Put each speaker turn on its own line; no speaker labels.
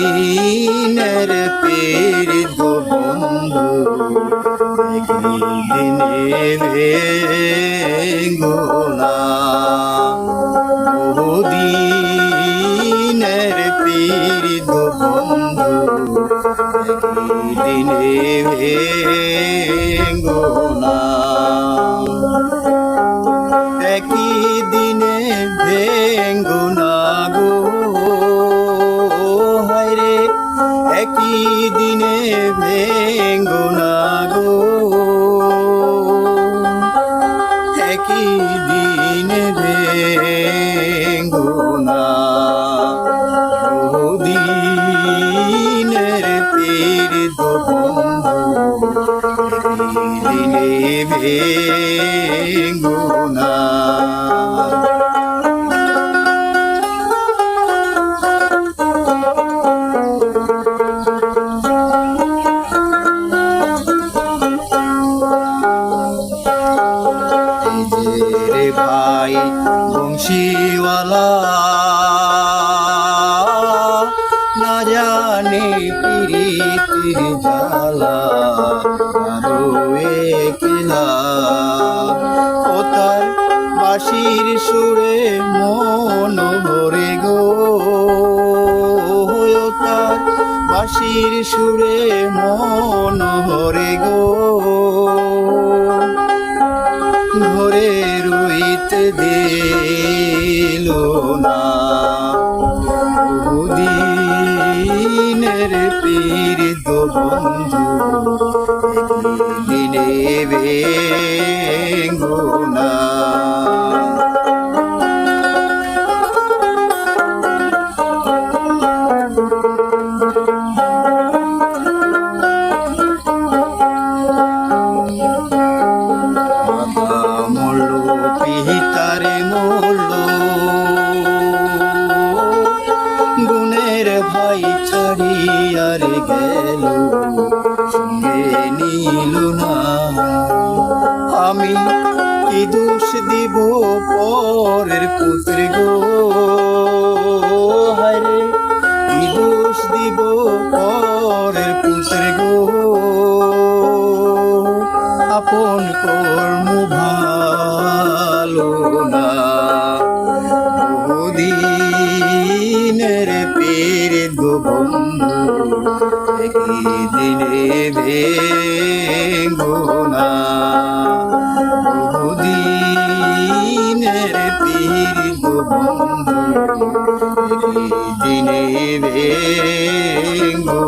বহুদিনের পীর বন্ধু দিনে ভেঙ্গুনা বহুদিনের পীর বন্ধু দিনে ভেঙ্গুনা একই দিনে ভেঙ্গুনা গো। একই দিনে ভেঙ্গুনা বহুদিনের পীর দিনে ভেঙ্গুনা বংশীওয়ালা। না জানে প্রীতির জ্বালা, আরও একলা। ও তার বাঁশির সুরে মন ভরে গো। তার বাঁশির সুরে মন ভরে গো। দিল না। দিনের পীর দো বন্ধু দিনে বেঙ্গুনা বাবা পিতারে গুণের ভাই ছাড়িয়ার গেল। সঙ্গে নিল না আমি কি দোষ দিব পরের পুত্র গো? বন্ধু একই দিনে ভেঙ্গো না বহুদিনের গো বন্ধু একই দিনে ভেঙ্গো